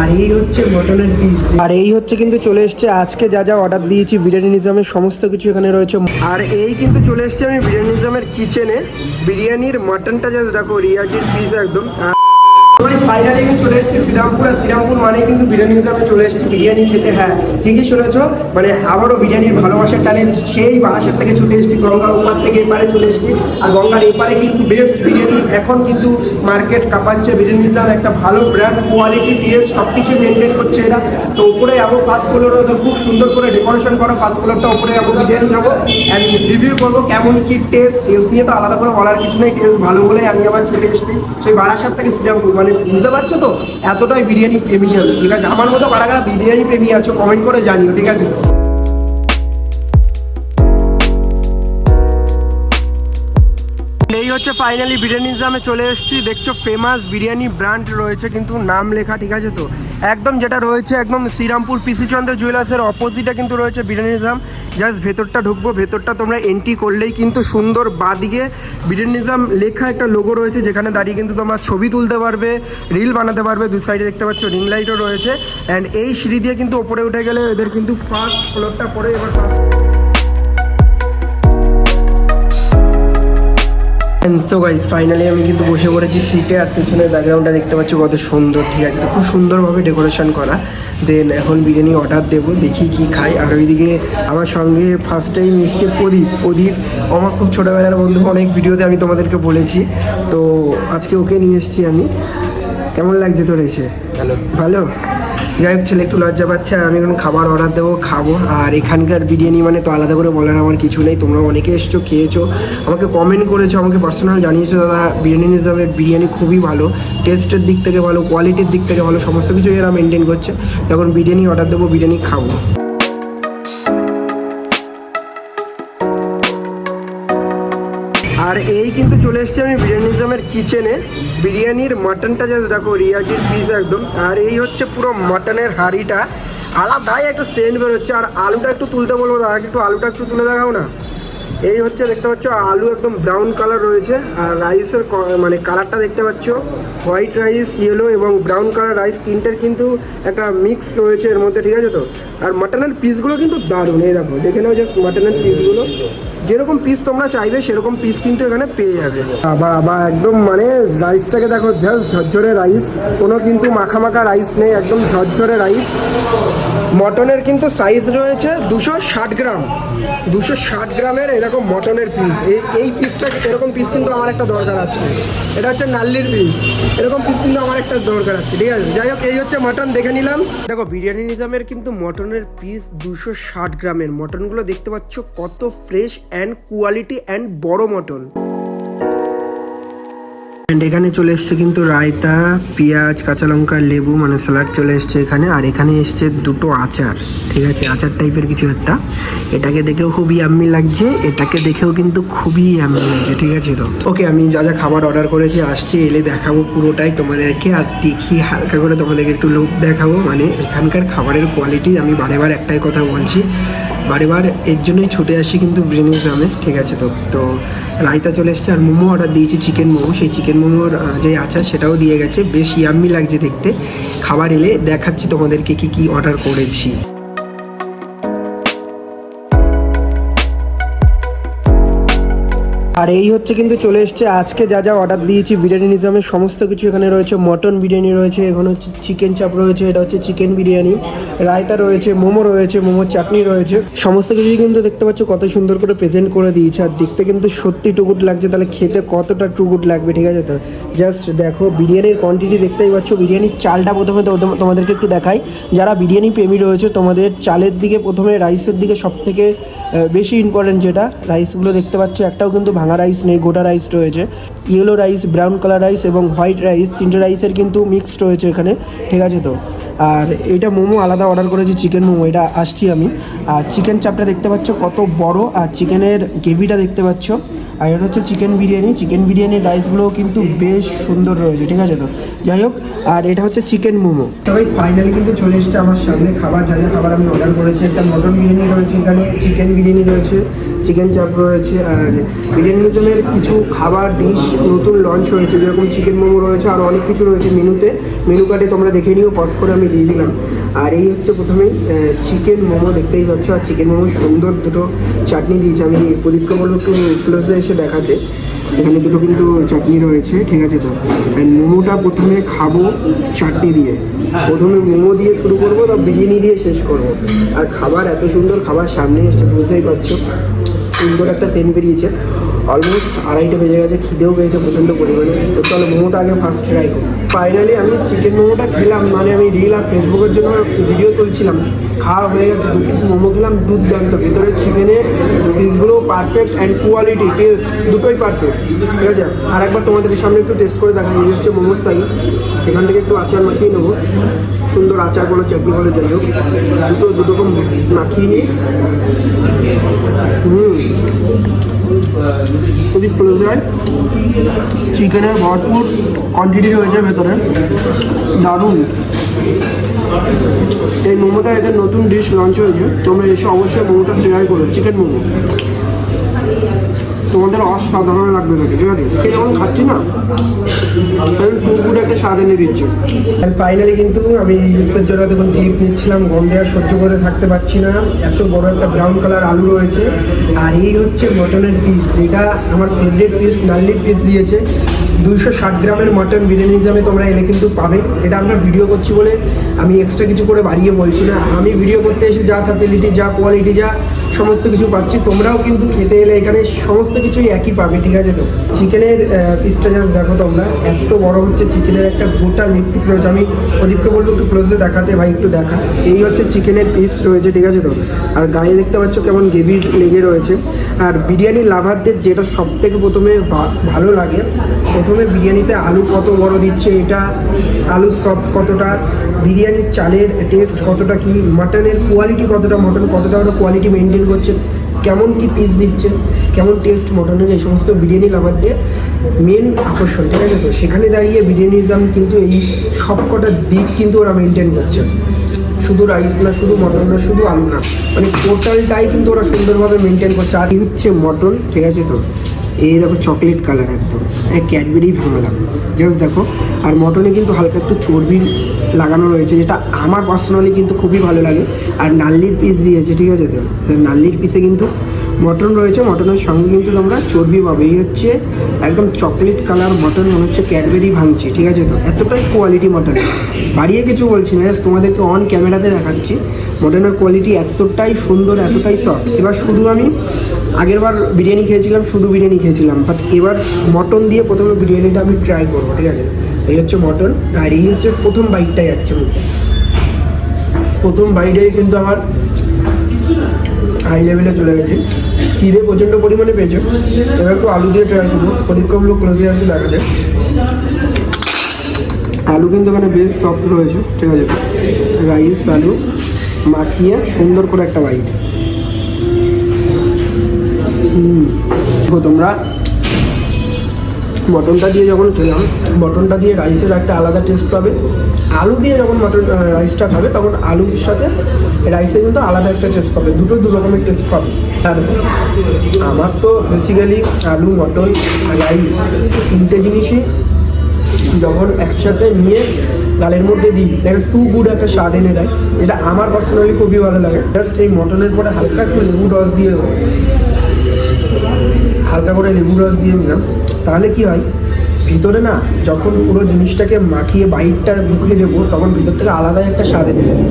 আর এই হচ্ছে মটনের পিস আর এই হচ্ছে কিন্তু চলে এসছে, আজকে যা যা অর্ডার দিয়েছি, বিরিয়ানি নিজামের সমস্ত কিছু এখানে রয়েছে। আর এই কিন্তু চলে এসছে আমি বিরিয়ানি নিজামের কিচেনে বিরিয়ানির মাটনটা জাস্ট দেখো, রিয়াজির পিস একদম। ফাইনালি আমি চলে এসেছি শ্রীরামপুর, আর শ্রীরামপুর মানে কিন্তু বিরিয়ানি হিসাবে চলে এসেছি বিরিয়ানি খেতে হ্যাঁ ঠিকই শুনেছ মানে আবারও বিরিয়ানির ভালোবাসার টানে সেই বারাসাত থেকে ছুটে এসেছি গঙ্গার ওপার থেকে এপারে চলে এসেছি, আর গঙ্গার এপারে কিন্তু বেস্ট বিরিয়ানি, এখন কিন্তু মার্কেট কাঁপাচ্ছে বিরিয়ানি হিসাবে একটা ভালো ব্র্যান্ড কোয়ালিটি টেস্ট সব কিছু মেনটেন করছে এরা। তো উপরে যাব ফার্স্ট ফ্লোরও খুব সুন্দর করে ডেকোরেশন করা ফার্স্ট ফ্লোরটা উপরে যাব, বিরিয়ানি খাব অ্যান্ড রিভিউ করব কেমন কি টেস্ট টেস্ট নিয়ে তো আলাদা করে বলার কিছু নেই টেস্ট ভালো বলে আমি আবার চলে এসেছি, সেই বারাসাত থেকে শ্রীরামপুর মানে বুঝতে পারছ তো? এতটাই বিরিয়ানি প্রেমী আমি ঠিক আছে, আমার মতো কারা কারা বিরিয়ানি প্রেমী আছো কমেন্ট করে জানিও, ঠিক আছে? এই হচ্ছে ফাইনালি বিরিয়ানি নিজামে চলে এসেছি। দেখছ ফেমাস বিরিয়ানি ব্র্যান্ড রয়েছে, কিন্তু নাম লেখা, ঠিক আছে তো? একদম যেটা রয়েছে একদম শ্রীরামপুর পিসিচন্দ্র জুয়েলার্সের অপোজিটে কিন্তু রয়েছে বিরিয়ানি নিজাম জাস্ট ভেতরটা ঢুকবো, ভেতরটা তোমরা এন্ট্রি করলেই কিন্তু সুন্দর বাদিকে ব্রিটেনিজম নিজাম লেখা একটা লোগো রয়েছে, যেখানে দাঁড়িয়ে কিন্তু তোমরা ছবি তুলতে পারবে রিল বানাতে পারবে দু সাইডে দেখতে পাচ্ছ রিং লাইটও রয়েছে অ্যান্ড এই সিঁড়ি দিয়ে কিন্তু ওপরে উঠে গেলে এদের কিন্তু ফার্স্ট ফ্লোরটা পরে এবার ফার্স্ট সো গাইজ ফাইনালি আমি কিন্তু বসে পড়েছি সিটে আর পেছনের ব্যাকগ্রাউন্ডটা দেখতে পাচ্ছ কত সুন্দর ঠিক আছে? তো খুব সুন্দরভাবে ডেকোরেশন করা। দেন এখন বিরিয়ানি অর্ডার দেবো দেখি কি খাই। আর ওইদিকে আমার সঙ্গে ফার্স্ট টাইম এসছে প্রদীপ প্রদীপ। আমার খুব ছোটোবেলার বন্ধু অনেক ভিডিওতে আমি তোমাদেরকে বলেছি। তো আজকে ওকে নিয়ে এসেছি আমি। কেমন লাগছে তোর এসে? ভালো। ভালো? যাই হোক, ছেলে একটু লজ্জা পাচ্ছে, আর আমি এখন খাবার অর্ডার দেবো, খাব। আর এখানকার বিরিয়ানি মানে তো আলাদা করে বলার আমার কিছু নেই। তোমরা অনেকে এসছো, খেয়েছো, আমাকে কমেন্ট করেছ, আমাকে পার্সোনাল জানিয়েছো, দাদা, বিরিয়ানি হিসাবে বিরিয়ানি খুবই ভালো টেস্টের দিক থেকে ভালো কোয়ালিটির দিক থেকে ভালো, সমস্ত কিছুই এরা মেনটেন করছে। তখন বিরিয়ানি অর্ডার দেবো, বিরিয়ানি খাব। আর এই কিন্তু চলে এসেছি আমি বিরিয়ানি নিজামের কিচেনে বিরিয়ানির মাটনটা জাস্ট দেখো রিয়াজির পিস একদম। আর এই হচ্ছে পুরো মাটনের হাঁড়িটা। আলাদাই একটা সেন্ট বেরোচ্ছে। আর আলুটা একটু তুলতে বলব দাদা একটু আলুটা একটু তুলে দেখাও না? এই হচ্ছে দেখতে পাচ্ছ, আলু একদম ব্রাউন কালার রয়েছে, আর রাইসের মানে কালারটা দেখতে পাচ্ছ হোয়াইট রাইস ইয়েলো এবং ব্রাউন কালার রাইস তিনটের কিন্তু একটা মিক্স রয়েছে এর মধ্যে, ঠিক আছে তো? আর মাটনের পিসগুলো কিন্তু দারুণ, এই দেখো, দেখে নাও জাস্ট মাটনের পিসগুলো যেরকম পিস তোমরা চাইবে, সেরকম পিস কিন্তু এখানে পেয়ে যাবে। বা একদম মানে রাইসটাকে দেখো জাস্ট ঝরঝরে রাইস কোনো কিন্তু মাখা মাখা রাইস নেই, একদম ঝরঝরে রাইস মটনের কিন্তু সাইজ রয়েছে দুশো ষাট গ্রাম। দুশো ষাট গ্রামের এরকম মটনের পিস এই এই পিসটা এরকম পিস কিন্তু আমার একটা দরকার আছে। এটা হচ্ছে নাল্লির পিস এরকম পিস কিন্তু আমার একটা দরকার আছে, ঠিক আছে? যাই হোক, এই হচ্ছে মটন দেখে নিলাম। দেখো, বিরিয়ানি নিজামের কিন্তু মটনের পিস দুশো ষাট গ্রামের। মটনগুলো দেখতে পাচ্ছ কত ফ্রেশ অ্যান্ড কোয়ালিটি অ্যান্ড বড় মটন। অ্যান্ড এখানে চলে এসছে কিন্তু রায়তা, পেঁয়াজ, কাঁচা লঙ্কা, লেবু মানে স্যালাড চলে এসছে এখানে। আর এখানে এসছে দুটো আচার, ঠিক আছে? আচার টাইপের কিছু একটা। এটাকে দেখেও খুবই আম্মি লাগছে, এটাকে দেখেও কিন্তু খুবই আম্মি লাগছে, ঠিক আছে তো? ওকে আমি যা যা খাবার অর্ডার করেছি, আসছি, এলে দেখাবো পুরোটাই তোমাদেরকে। আর দেখি হালকা করে তোমাদেরকে একটু লোক দেখাবো। মানে এখানকার খাবারের কোয়ালিটি আমি বার একটাই কথা বলছি। বারে বার এর জন্যই ছুটে আসি কিন্তু বিরিয়ানি গ্রামে, ঠিক আছে তো। তো রায়তা চলে এসছে আর মোমো অর্ডার দিয়েছি চিকেন মোমো। সেই চিকেন মোমোর যে আচার সেটাও দিয়ে গেছে। বেশ ইয়াম্মি লাগছে দেখতে। খাবার এলে দেখাচ্ছি তোমাদেরকে কি কি অর্ডার করেছি। আর এই হচ্ছে কিন্তু চলে এসছে, আজকে যা যা অর্ডার দিয়েছি, বিরিয়ানি নিজামের সমস্ত কিছু এখানে রয়েছে, মটন বিরিয়ানি রয়েছে, এখানে হচ্ছে চিকেন চাপ রয়েছে, এটা হচ্ছে চিকেন বিরিয়ানি, রায়তা রয়েছে, মোমো রয়েছে, মোমোর চাটনি রয়েছে, সমস্ত কিছুই কিন্তু দেখতে পাচ্ছ কত সুন্দর করে প্রেজেন্ট করে দিয়েছে, আর দেখতে কিন্তু সত্যি টুকুট লাগছে, তাহলে খেতে কতটা টুকুট লাগবে, ঠিক আছে তো? জাস্ট দেখো, বিরিয়ানির কোয়ান্টিটি দেখতেই পাচ্ছ, বিরিয়ানির চালটা প্রথমে তোমাদেরকে একটু দেখাই, যারা বিরিয়ানি প্রেমী রয়েছে, তোমাদের চালের দিকে প্রথমে রাইসের দিকে সব থেকে বেশি ইম্পর্টেন্ট যেটা রাইসগুলো দেখতে পাচ্ছ, একটাও কিন্তু ভাঙা রাইস নেই, গোটা রাইস রয়েছে। Yellow rice brown colour rice এবং হোয়াইট রাইস তিনটে রাইসের কিন্তু মিক্সড রয়েছে এখানে, ঠিক আছে তো? আর এটা মোমো আলাদা অর্ডার করেছি চিকেন মোমো, এটা আসছি আমি। আর চিকেন চাপটা দেখতে পাচ্ছ কত বড়, আর চিকেনের গ্রেভিটা দেখতে পাচ্ছ। আর এটা হচ্ছে চিকেন বিরিয়ানি। চিকেন বিরিয়ানির রাইসগুলোও কিন্তু বেশ সুন্দর রয়েছে, ঠিক আছে তো? যাই হোক, আর এটা হচ্ছে চিকেন মোমো। তবে ফাইনালি কিন্তু চলে এসছে আমার সামনে খাবার, যা যা খাবার আমি অর্ডার করেছি। একটা মটন বিরিয়ানি রয়েছে এখানে চিকেন বিরিয়ানি রয়েছে চিকেন চাপ রয়েছে, আর বিরিয়ানিজমের কিছু খাবার ডিশ নতুন লঞ্চ হয়েছে। যেরকম চিকেন মোমো রয়েছে, আর অনেক কিছু রয়েছে মেনুতে মেনু কার্ডে তোমরা দেখে নিও পজ করে আমি দিয়ে দিলাম। আর এই হচ্ছে প্রথমেই চিকেন মোমো দেখতেই পাচ্ছ, আর চিকেন মোমো সুন্দর দুটো চাটনি দিয়েছে। আমি প্রদীপকে বলব একটু ক্লোজে এসে দেখাতে। এখানে দুটো কিন্তু চাটনি রয়েছে, ঠিক আছে তো? মোমোটা প্রথমে খাব চাটনি দিয়ে। প্রথমে মোমো দিয়ে শুরু করব তো বিরিয়ানি দিয়ে শেষ করব। আর খাবার এত সুন্দর, খাবার সামনে এসছে বুঝতেই পারছ? সুন্দর একটা সেন্ট বেরিয়েছে। অলমোস্ট আড়াইটা বেজে গেছে, খিদেও পেয়েছে প্রচণ্ড পরিমাণে। তো চলো, মোমোটা আগে ফার্স্ট ট্রাই করি। ফাইনালি আমি চিকেন মোমোটা খেলাম মানে আমি রিল আর ফেসবুকের জন্য ভিডিও তুলছিলাম। খাওয়া হয়ে গেছে, দু পিস মোমো খেলাম, দুর্দান্ত। ভেতরে চিকেনের পিসগুলো পারফেক্ট অ্যান্ড কোয়ালিটি টেস্ট দুটোই পারফেক্ট ঠিক আছে? আর একবার তোমাদের সামনে একটু টেস্ট করে দেখা এই হচ্ছে মোমোর সাইজ এখান থেকে একটু আচার মাখিয়ে নেব। সুন্দর আচার বলো চাটনি বলো, যাই হোক। দুটো দুরকম মাখিয়ে নিই। হুম। খুবই ক্লোজার চিকেনের ভরপুর কোয়ান্টিটি রয়েছে ভেতরে। দারুণ। এই মোমোটা এদের নতুন ডিশ লঞ্চ হয়েছে। তোমরা এসে অবশ্যই মোমোটা ট্রাই করো চিকেন মোমো। তোমাদের অসাধারণ লাগবে নাকি, ঠিক আছে? সে যখন খাচ্ছি না? কুকুর একটা স্বাদ এনে দিচ্ছে। ফাইনালি কিন্তু আমি রিলসের জন্য তখন ক্লিপ নিচ্ছিলাম গন্ধে আর সহ্য করে থাকতে পারছি না। এত বড় একটা ব্রাউন কালার আলু রয়েছে। আর এই হচ্ছে মটনের পিস এটা আমার ফেভারিট পিস নাল্লির পিস দিয়েছে। দুইশো ষাট গ্রামের মটন বিরিয়ানি হিসাবে তোমরা এলে কিন্তু পাবে, এটা আমরা ভিডিও করছি বলে আমি এক্সট্রা কিছু করে বাড়িয়ে বলছি না। আমি ভিডিও করতে এসে যা ফ্যাসিলিটি যা কোয়ালিটি যা সমস্ত কিছু পাচ্ছি, তোমরাও কিন্তু খেতে এলে এখানে সমস্ত কিছুই একই পাবে, ঠিক আছে তো? চিকেনের পিসটা জাস্ট দেখো তোমরা, এত বড় হচ্ছে চিকেনের একটা গোটা লেগ পিস রয়েছে। আমি প্রদীপকে বলব একটু ক্লোজে দেখাতে ভাই, একটু দেখা। এই হচ্ছে চিকেনের পিস রয়েছে, ঠিক আছে তো? আর গায়ে দেখতে পাচ্ছ কেমন গেভির লেগে রয়েছে। আর বিরিয়ানি লাভারদের যেটা সব থেকে প্রথমে ভালো লাগে, প্রথমে বিরিয়ানিতে আলু কত বড় দিচ্ছে এটা? আলু সফট কতটা? বিরিয়ানির চালের টেস্ট কতটা কি? মাটনের কোয়ালিটি কতটা? মটন কতটা ওরা কোয়ালিটি মেনটেন করছে? কেমন কি পিস দিচ্ছে? কেমন টেস্ট মটনের এই সমস্ত বিরিয়ানি লাভারদের মেন আকর্ষণ, ঠিক আছে তো? সেখানে দাঁড়িয়ে বিরিয়ানির দাম কিন্তু এই সবকটা দিক কিন্তু ওরা মেনটেন করছে। শুধু রাইস না, শুধু মটন না, শুধু আলু না। মানে টোটালটাই কিন্তু ওরা সুন্দরভাবে মেনটেন করছে। আর হচ্ছে মটন, ঠিক আছে তো? এই দেখো চকলেট কালার একদম। হ্যাঁ ক্যাডবেরি ভালো লাগল জাস্ট দেখো, আর মটনে কিন্তু হালকা একটু চর্বি লাগানো রয়েছে, যেটা আমার পার্সোনালি কিন্তু খুবই ভালো লাগে। আর নাল্লির পিস দিয়েছে, ঠিক আছে তো? নাল্লির পিসে কিন্তু মটন রয়েছে, মটনের সঙ্গে কিন্তু তোমরা চর্বি পাবে। এই হচ্ছে একদম চকলেট কালার মটন, মনে হচ্ছে ক্যাডবেরি ভাঙছি, ঠিক আছে তো? এতটাই কোয়ালিটি মটন। বাড়িয়ে কিছু বলছি না তোমাদেরকে অন ক্যামেরাতে দেখাচ্ছি। মটনের কোয়ালিটি এতটাই সুন্দর, এতটাই সফট এবার শুধু আমি আগেরবার বিরিয়ানি খেয়েছিলাম, শুধু বিরিয়ানি খেয়েছিলাম। বাট এবার মটন দিয়ে প্রথমে বিরিয়ানিটা আমি ট্রাই করব, ঠিক আছে? এই হচ্ছে মটন, আর এই হচ্ছে প্রথম বাইকটাই যাচ্ছে মুখে। প্রথম বাইটাই কিন্তু আমার হাই লেভেলে চলে গেছে। খিদে প্রচণ্ড পরিমাণে পেয়েছে। এবার একটু আলু দিয়ে ট্রাই করব। প্রদীপ কাবলো ক্লোজে আসে দেখাতে আলু কিন্তু ওখানে বেশ সফট রয়েছে, ঠিক আছে? রাইস আলু, মাখিয়ে সুন্দর করে একটা বাইট দেখো তোমরা মটনটা দিয়ে যখন খেলাম মটনটা দিয়ে রাইসের একটা আলাদা টেস্ট পাবে। আলু দিয়ে যখন মটন রাইসটা খাবে, তখন আলুর সাথে রাইসে কিন্তু আলাদা একটা টেস্ট পাবে। দুটো দু রকমের টেস্ট পাবে। আর আমার তো বেসিক্যালি আলু মটন রাইস তিনটে জিনিসই যখন একসাথে নিয়ে গালের মধ্যে দিই একটা টু গুড একটা স্বাদ এনে দেয়। এটা আমার পার্সোনালি খুবই ভালো লাগে। জাস্ট এই মটনের পরে হালকা একটু লেবু রস দিয়ে হালকা করে লেবু রস দিয়ে নিলাম। তাহলে কি হয় ভিতরে না, যখন পুরো জিনিসটাকে মাখিয়ে বাইটটা মুখে দেবো, তখন ভিতর থেকে আলাদাই একটা স্বাদ এনে দেবে।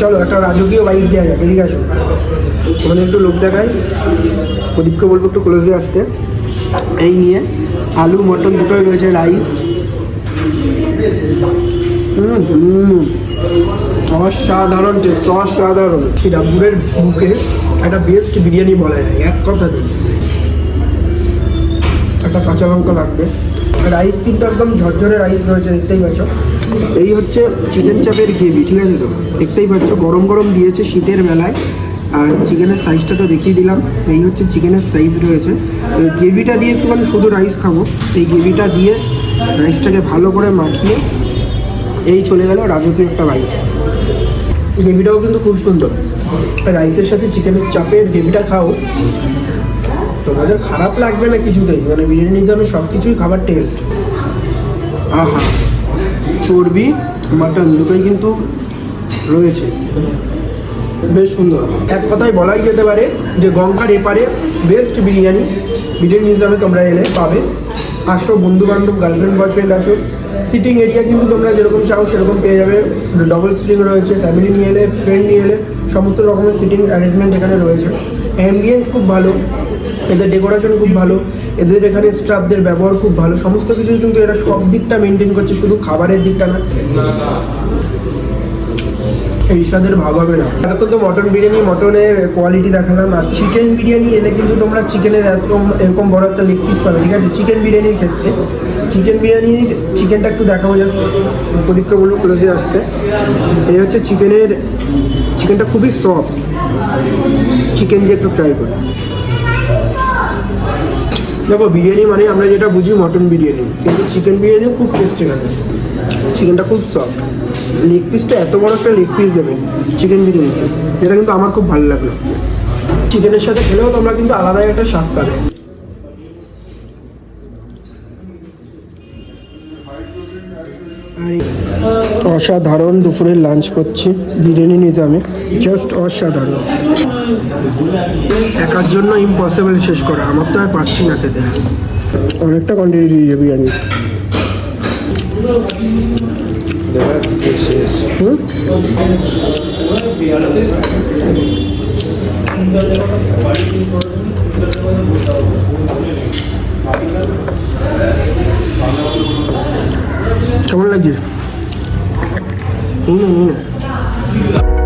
চলো, একটা রাজকীয় বাইট দেওয়া যাক, এদিকে আসো। তোমাদের একটু লোক দেখাই। প্রদীপকে বলব একটু ক্লোজে আসতে। এই নিয়ে আলু, মটন দুটোই রয়েছে রাইস হুম অসাধারণ টেস্ট অসাধারণ। শ্রীরামপুরের বুকে একটা বেস্ট বিরিয়ানি বলা যায়, এক কথা দিই একটা কাঁচা লঙ্কা লাগবে। রাইস কিন্তু একদম ঝরঝরে রাইস রয়েছে, দেখতেই পাচ্ছ। এই হচ্ছে চিকেন চাপের গ্রেভি, ঠিক আছে তো? দেখতেই পাচ্ছ, গরম গরম দিয়েছে শীতের বেলায়। আর চিকেনের সাইজটা তো দেখিয়ে দিলাম, এই হচ্ছে চিকেনের সাইজ রয়েছে। গ্রেভিটা দিয়ে একটুখানি শুধু রাইস খাব। এই গ্রেভিটা দিয়ে রাইসটাকে ভালো করে মাখিয়ে এই চলে গেল রাজকীয় একটা বাইক গ্রেভিটাও কিন্তু খুব সুন্দর। রাইসের সাথে চিকেনের চাপের গ্রেভিটা খাও। তোমাদের খারাপ লাগবে না কিছুতেই? মানে বিরিয়ানি নিজামে সব কিছুই খাবার টেস্ট আহা। চর্বি মাটন দুটোই কিন্তু রয়েছে। বেশ সুন্দর। এক কথায় বলাই যেতে পারে যে গঙ্গার এপারে বেস্ট বিরিয়ানি বিরিয়ানি হিসাবে তোমরা এলে পাবে। আসো বন্ধু বান্ধব গার্লফ্রেন্ড বয়ফ্রেন্ড আসো। সিটিং এরিয়া কিন্তু তোমরা যেরকম চাও সেরকম পেয়ে যাবে। ডবল সিটিং রয়েছে ফ্যামিলি নিয়ে এলে ফ্রেন্ড নিয়ে এলে সমস্ত রকমের সিটিং অ্যারেঞ্জমেন্ট এখানে রয়েছে। অ্যাম্বিয়েন্স খুব ভালো। এদের ডেকোরেশন খুব ভালো, এদের এখানে স্টাফদের ব্যবহার খুব ভালো, সমস্ত কিছু কিন্তু এরা সব দিকটা মেনটেন করছে, শুধু খাবারের দিকটা না। এই স্বাদের ভাব হবে না। এতক্ষণ তো মটন বিরিয়ানি, মটনের কোয়ালিটি দেখালাম, আর চিকেন বিরিয়ানি এলে কিন্তু তোমরা চিকেনের এরকম এরকম বড় একটা লেগ পিস পাবে, ঠিক আছে? চিকেন বিরিয়ানির ক্ষেত্রে চিকেন বিরিয়ানির চিকেনটা একটু দেখাবো জাস্ট প্রদীপকে বলব ক্লোজে আসতে। এই হচ্ছে চিকেনের চিকেনটা খুবই সফট চিকেন দিয়ে একটু ট্রাই করি। দেখো, বিরিয়ানি মানে আমরা যেটা বুঝি মটন বিরিয়ানি, কিন্তু চিকেন বিরিয়ানিও খুব টেস্টি লাগে। চিকেনটা খুব সফট লেগ পিসটা এত বড় একটা লেগ পিস দেবে চিকেন বিরিয়ানিতে যেটা কিন্তু আমার খুব ভালো লাগল। চিকেনের সাথে খেলেও তোমরা কিন্তু আলাদাই একটা স্বাদ পাবে। অসাধারণ দুপুরে লাঞ্চ করছি বিরিয়ানি নিজামে জাস্ট অসাধারণ। একার জন্য ইম্পসিবল শেষ করা আমার তো আর পারছি না খেতে। অনেকটা কোয়ান্টিটি দিয়ে বিরিয়ানি? কেমন লাগছে? 您的。嗯